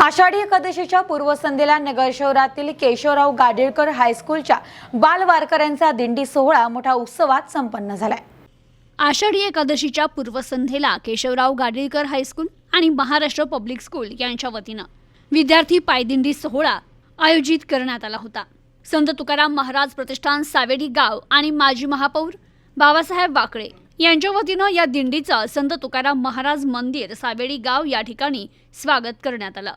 आषाढी एकादशीच्या पूर्वसंध्येला नगर शहरातील केशवराव गाडेळकर हायस्कूलच्या बालवारकऱ्यांचा दिंडी सोहळा मोठ्या उत्सवात संपन्न झालाय. आषाढी एकादशीच्या पूर्वसंध्येला केशवराव गाडीलकर हायस्कूल आणि महाराष्ट्र पब्लिक स्कूल यांच्या वतीनं विद्यार्थी पायदिंडी सोहळा आयोजित करण्यात आला होता. संत तुकाराम महाराज प्रतिष्ठान सावेडी गाव आणि माजी महापौर बाबासाहेब वाकळे यांच्या वतीनं या दिंडीचं संत तुकाराम महाराज मंदिर सावेडी गाव या ठिकाणी स्वागत करण्यात आलं.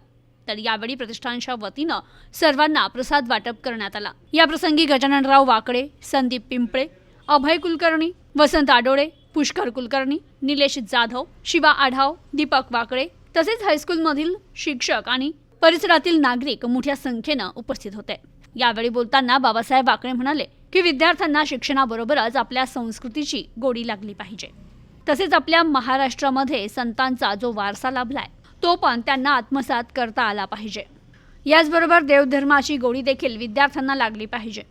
तर यावेळी प्रतिष्ठानच्या वतीनं सर्वांना प्रसाद वाटप करण्यात आला. याप्रसंगी गजाननराव वाकडे संदीप पिंपळे अभय कुलकर्णी वसंत आडोळे पुष्कर कुलकर्णी निलेश जाधव शिवा आढाव दीपक वाकळे तसेच हायस्कूलमधील शिक्षक आणि परिसरातील नागरिक मोठ्या संख्येनं उपस्थित होते. यावेळी बोलताना बाबासाहेब वाकळे म्हणाले की विद्यार्थ्यांना शिक्षणाबरोबरच आपल्या संस्कृतीची गोडी लागली पाहिजे. तसेच आपल्या महाराष्ट्रामध्ये संतांचा जो वारसा लाभलाय तो पण त्यांना आत्मसात करता आला पाहिजे. याचबरोबर देवधर्माची गोडी देखील विद्यार्थ्यांना लागली पाहिजे.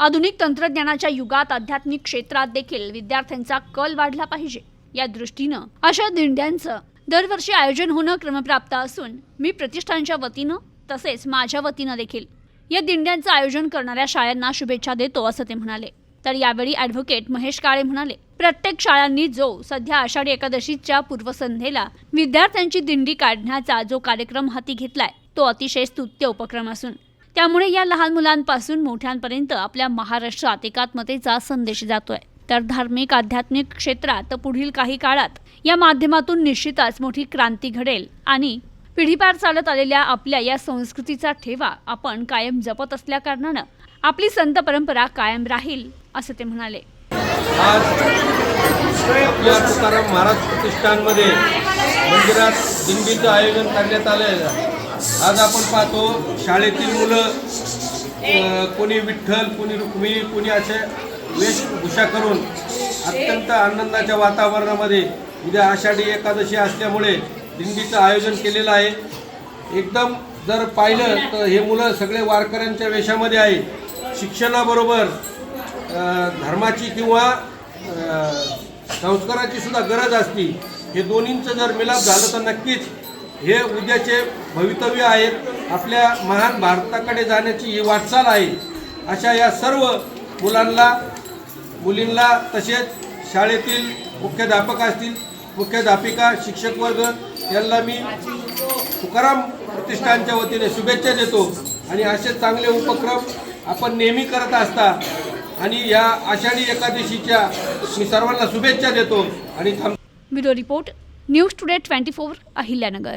आधुनिक तंत्रज्ञानाच्या युगात आध्यात्मिक क्षेत्रात देखील विद्यार्थ्यांचा कल वाढला पाहिजे. या दृष्टीनं अशा दिंड्यांचं दरवर्षी आयोजन होणं क्रमप्राप्त असून मी प्रतिष्ठानच्या वतीनं तसेच माझ्या वतीनं देखील या दिंड्यांचं आयोजन करणाऱ्या शाळांना शुभेच्छा देतो असं ते म्हणाले. तर यावेळी ॲडव्होकेट महेश काळे म्हणाले प्रत्येक शाळांनी जो सध्या आषाढी एकादशीच्या पूर्वसंध्येला विद्यार्थ्यांची दिंडी काढण्याचा जो कार्यक्रम हाती घेतलाय तो अतिशय स्तुत्य उपक्रम असून त्यामुळे या लहान मुलांपासून मोठ्यांपर्यंत आपल्या महाराष्ट्रात एकात्मतेचा संदेश जातोय. तर धार्मिक आध्यात्मिक क्षेत्रात पुढील काही काळात या माध्यमातून निश्चितच मोठी क्रांती घडेल आणि पिढीपार चालत आलेल्या आपल्या या संस्कृतीचा ठेवा आपण कायम जपत असल्याकारणानं आपली संत परंपरा कायम राहील असं ते म्हणाले. आज आपल्या तुकाराम महाराज प्रतिष्ठानमध्ये मंदिरात दिंडीचं आयोजन करण्यात आलं आहे. आज आपण पाहतो शाळेतील मुलं कोणी विठ्ठल कोणी रुक्मी कोणी असे वेशभूषा करून अत्यंत आनंदाच्या वातावरणामध्ये उद्या आषाढी एकादशी असल्यामुळे दिंडीचं आयोजन केलेलं आहे. एकदम जर पाहिलं तर हे मुलं सगळे वारकऱ्यांच्या वेशामध्ये आहे शिक्षणाबरोबर धर्माची किंवा संस्काराची सुद्धा गरज असती. हे दोन्हींचं जर मिलाप झालं तर नक्कीच हे उद्याचे भवितव्य आहेत. आपल्या महान भारताकडे जाण्याची ही वाटचाल आहे. अशा या सर्व मुलांना मुलींना तसेच शाळेतील मुख्याध्यापक असतील मुख्याध्यापिका शिक्षक वर्ग यांना मी तुकाराम प्रतिष्ठानच्या वतीने शुभेच्छा देतो. आणि असे चांगले उपक्रम आपण नेहमी करत असता आणि या आषाढी एकादशीच्या मी सर्वांना शुभेच्छा देतो आणि थांब bureau report news today twenty four Ahilyanagar.